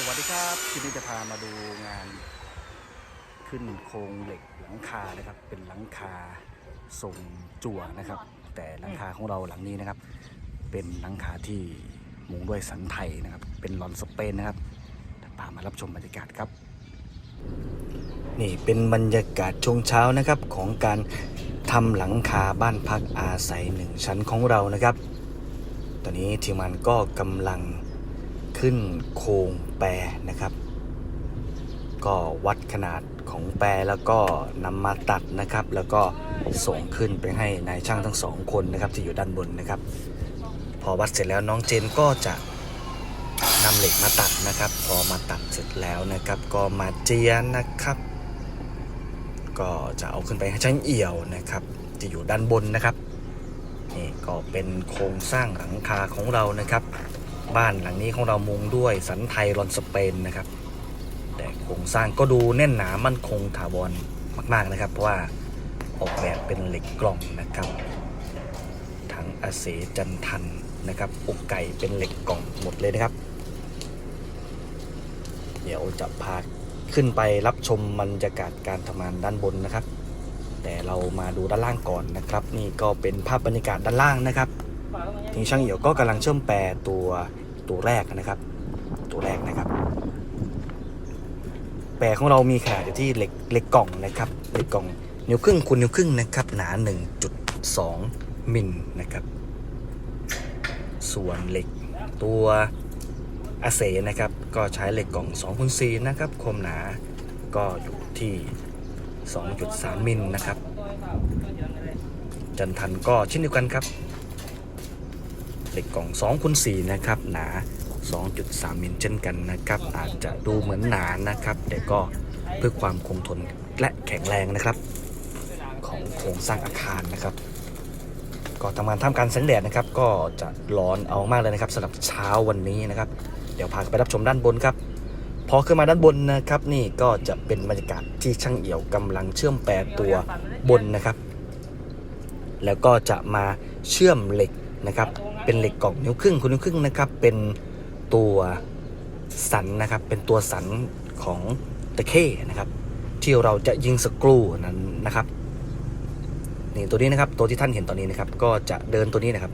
สวัสดีครับคลิปนี้จะพามาดูงาน ขึ้นโครงเหล็กหลังคานะครับ เป็นหลังคาทรงจั่วนะครับ แต่หลังคาของเราหลังนี้นะครับ เป็นหลังคาที่มุงด้วยสันไทยนะครับ เป็นลอนสเปนนะครับพามารับชมบรรยากาศครับ นี่เป็นบรรยากาศช่วงเช้านะครับของการทำหลังคาบ้านพักอาศัยหนึ่งชั้นของเรานะครับ ตอนนี้ทีมงานก็กำลัง ขึ้นโครงแปรนะครับ ก็วัดขนาดของแปรแล้วก็นำมาตัดนะครับ แล้วก็ส่งขึ้นไปให้นายช่างทั้งสองคนนะครับที่อยู่ด้านบนนะครับ พอวัดเสร็จแล้วน้องเจนก็จะนำเหล็กมาตัดนะครับ พอมาตัดเสร็จแล้วนะครับ ก็มาเจียนนะครับ ก็จะเอาขึ้นไปให้ช่างเอี่ยวนะครับ จะอยู่ด้านบนนะครับนี่ก็เป็นโครงสร้างหลังคาของเรานะครับ บ้านหลังนี้ของเรามุงด้วยสันไทยรอนสเปนนะครับ แต่โครงสร้างก็ดูแน่นหนามั่นคงถาวรมาก ๆนะครับ เพราะว่าออกแบบเป็นเหล็กกล่องนะครับทั้งอาเสจันทันนะครับอกไก่เป็นเหล็กกล่องหมดเลยนะครับ เดี๋ยวจะพาขึ้นไปรับชมบรรยากาศการทำงานด้านบนนะครับ แต่เรามาดูด้านล่างก่อนนะครับ นี่ก็เป็นภาพบรรยากาศด้านล่างนะครับทีช่างเหี่ยวก็กำลังเชื่อมแปรตัว ตัวแรกนะครับ ตัวแรกนะครับ แปรของเรามีขนาดอยู่ที่เหล็กเหล็กกล่องนะครับเหล็กกล่องนิ้วครึ่งคูณนิ้วครึ่งนะครับ หนา 1.2มิลนะครับ ส่วนเหล็กตัวอาเซนะครับ ก็ใช้เหล็กกล่อง2คูณ4นะครับความหนาก็อยู่ที่ 2.3มิลนะครับ จันทันก็เช่นเดียวกันครับ เหล็กกล่อง2คูณ4นะครับหนา 2.3 มิลเช่นกันนะครับ อาจจะดูเหมือนหนานะครับ แต่ก็เพื่อความคงทนและแข็งแรงนะครับ ของโครงสร้างอาคารนะครับ ก็ทำงานท่ามกลารแสงแดดนะครับ ก็จะร้อนเอามากเลยนะครับสำหรับเช้าวันนี้นะครับ เดี๋ยวพาไปรับชมด้านบนครับพอขึ้นมาด้านบนนะครับ นี่ก็จะเป็นบรรยากาศที่ช่างเอี่ยวกำลังเชื่อมแปรตัวบนนะครับ แล้วก็จะมาเชื่อมเหล็ก นะครับ เป็นเหล็กกล่องนิ้วครึ่งคูณนิ้วครึ่งนะครับ เป็นตัวสันนะครับ เป็นตัวสันของตะเข้นะครับ ที่เราจะยิงสกรูนั้นนะครับ นี่ตัวนี้นะครับ ตัวที่ท่านเห็นตอนนี้นะครับ ก็จะเดินตัวนี้นะครับ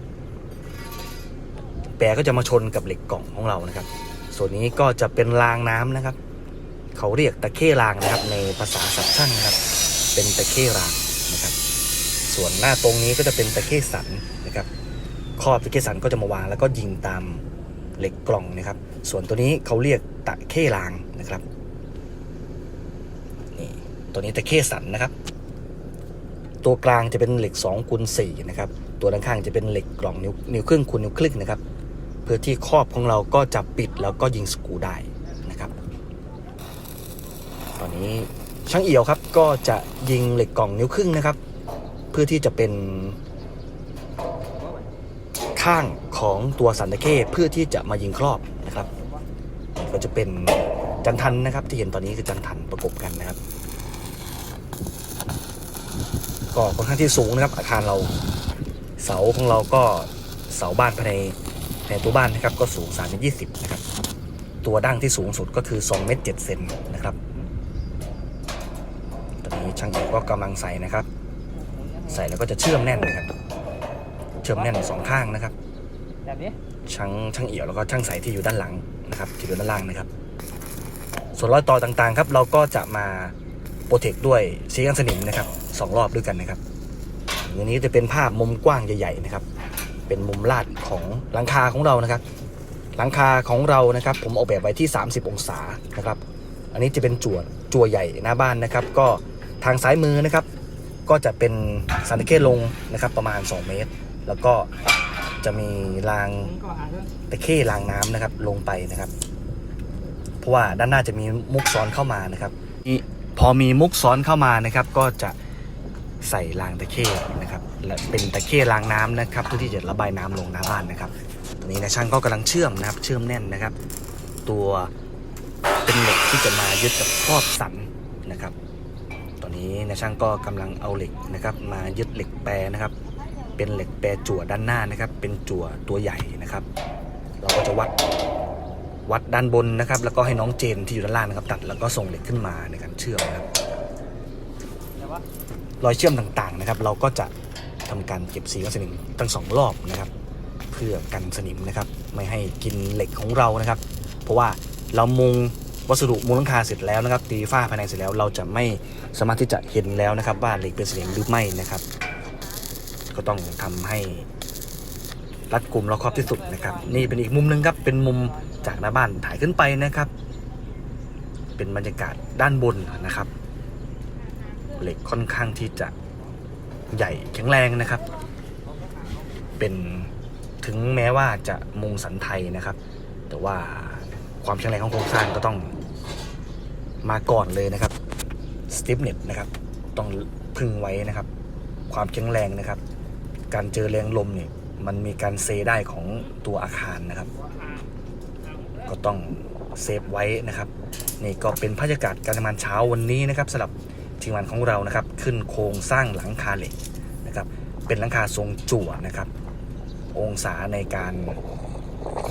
แปรก็จะมาชนกับเหล็กกล่องของเรานะครับ ส่วนนี้ก็จะเป็นรางน้ำนะครับ เขาเรียกตะเข้รางนะครับ ในภาษาสับช่างนะครับ เป็นตะเข้รางนะครับ ส่วนหน้าตรงนี้ก็จะเป็นตะเข้สันนะครับ ครอบตะเข้สันก็จะมาวางแล้วก็ยิงตามเหล็กกล่องนะครับ ส่วนตัวนี้เขาเรียกตะเข้รางนะครับนี่ตัวนี้ตะเข้สันนะครับ ตัวกลางจะเป็นเหล็ก2คูณ4นะครับ ตัวด้านข้างจะเป็นเหล็กกล่องนิ้วนิ้วครึ่งคูณนิ้วครึ่งนะครับ เพื่อที่ครอบของเราก็จะปิดแล้วก็ยิงสกูได้นะครับ ตอนนี้ช่างเอี่ยวครับก็จะยิงเหล็กกล่องนิ้วครึ่งนะครับ เพื่อที่จะเป็น ข้างของตัวสันตะเข้เพื่อที่จะมายิงครอบนะครับก็จะเป็นจันทันนะครับ ที่เห็นตอนนี้คือจันทันประกบกันนะครับ ก็ค่อนข้างที่สูงนะครับ อาคารเราเสาของเราก็เสาบ้านภายในในตัวบ้านนะครับก็สูง3เมตร20นะครับ ตัวดั้งที่สูงสุดก็คือ2เมตร7เซนนะครับตอนนี้ช่างเอกก็กำลังใส่นะครับ ใส่แล้วก็จะเชื่อมแน่นนะครับ เชื่อมแน่นสองข้างนะครับแบบนี้ช่างช่างเอี่ยวแล้วก็ช่างใสที่อยู่ด้านหลังนะครับที่อยู่ด้านล่างนะครับ ส่วนรอยต่อต่างๆครับ เราก็จะมาโปรเทคด้วยสีกันสนิมนะครับสองรอบด้วยกันนะครับอย่างนี้จะเป็นภาพมุมกว้างใหญ่ๆนะครับ เป็นมุมลาดของหลังคาของเรานะครับ หลังคาของเรานะครับ ผมออกแบบไว้ที่ 30 องศานะครับ อันนี้จะเป็นจั่วจั่วใหญ่หน้าบ้านนะครับ ก็ทางซ้ายมือนะครับ ก็จะเป็นสันติเกตลงนะครับประมาณ 2 เมตร แล้วก็จะมีรางตะเข้รางน้ำนะครับ ลงไปนะครับ เพราะว่าด้านหน้าจะมีมุกซ้อนเข้ามานะครับอีพอมีมุกซ้อนเข้ามานะครับ ก็จะใส่รางตะเข้นะครับและเป็นตะเข้รางน้ำนะครับเพื่อที่จะระบายน้ำลงหน้าบ้านนะครับตอนนี้นะช่างก็กำลังเชื่อมนะครับ เชื่อมแน่นนะครับ ตัวเป็นเหล็กที่จะมายึดกับครอบสันนะครับ ตอนนี้นะช่างก็กำลังเอาเหล็กนะครับ มายึดเหล็กแปรนะครับ เป็นเหล็กแปรจั่วด้านหน้านะครับ เป็นจั่วตัวใหญ่นะครับ เราก็จะวัดวัดด้านบนนะครับ แล้วก็ให้น้องเจนที่อยู่ด้านล่างนะครับ ตัดแล้วก็ส่งเหล็กขึ้นมาในการเชื่อมนะครับรอยเชื่อมต่างๆนะครับ เราก็จะทำการเก็บสีกับสนิมทั้งสองรอบนะครับ เพื่อกันสนิมนะครับ ไม่ให้กินเหล็กของเรานะครับ เพราะว่าเรามุงวัสดุมุงหลังคาเสร็จแล้วนะครับตีฝ้าภายในเสร็จแล้วเราจะไม่สามารถที่จะเห็นแล้วนะครับ ว่าเหล็กเป็นสนิมหรือไม่นะครับ ก็ต้องทำให้รัดกลุ่มรอบครอบที่สุดนะครับ นี่เป็นอีกมุมหนึ่งครับ เป็นมุมจากหน้าบ้านถ่ายขึ้นไปนะครับ เป็นบรรยากาศด้านบนนะครับ เหล็กค่อนข้างที่จะใหญ่แข็งแรงนะครับ เป็นถึงแม้ว่าจะมุงสันไทยนะครับ แต่ว่าความแข็งแรงของโครงสร้างก็ต้องมาก่อนเลยนะครับสติฟเน็ตนะครับ ต้องพึ่งไว้นะครับ ความแข็งแรงนะครับ การเจอแรงลมเนี่ยมันมีการเซได้ของตัวอาคารนะครับ ก็ต้องเซฟไว้นะครับนี่ก็เป็นบรรยากาศการทำงานเช้าวันนี้นะครับสำหรับทีมงานของเรานะครับ ขึ้นโครงสร้างหลังคาเหล็กนะครับ เป็นหลังคาทรงจั่วนะครับ องศาในการ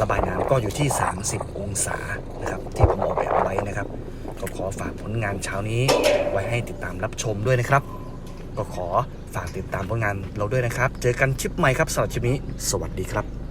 ระบายน้ำก็อยู่ที่ 30 องศานะครับ ที่ผมออกแบบไว้นะครับ ก็ขอฝากผลงานเช้านี้ไว้ให้ติดตามรับชมด้วยนะครับ ก็ขอฝากติดตามผลงานเราด้วยนะครับ เจอกันชิปใหม่ครับสำหรับชิปนี้ สวัสดีครับ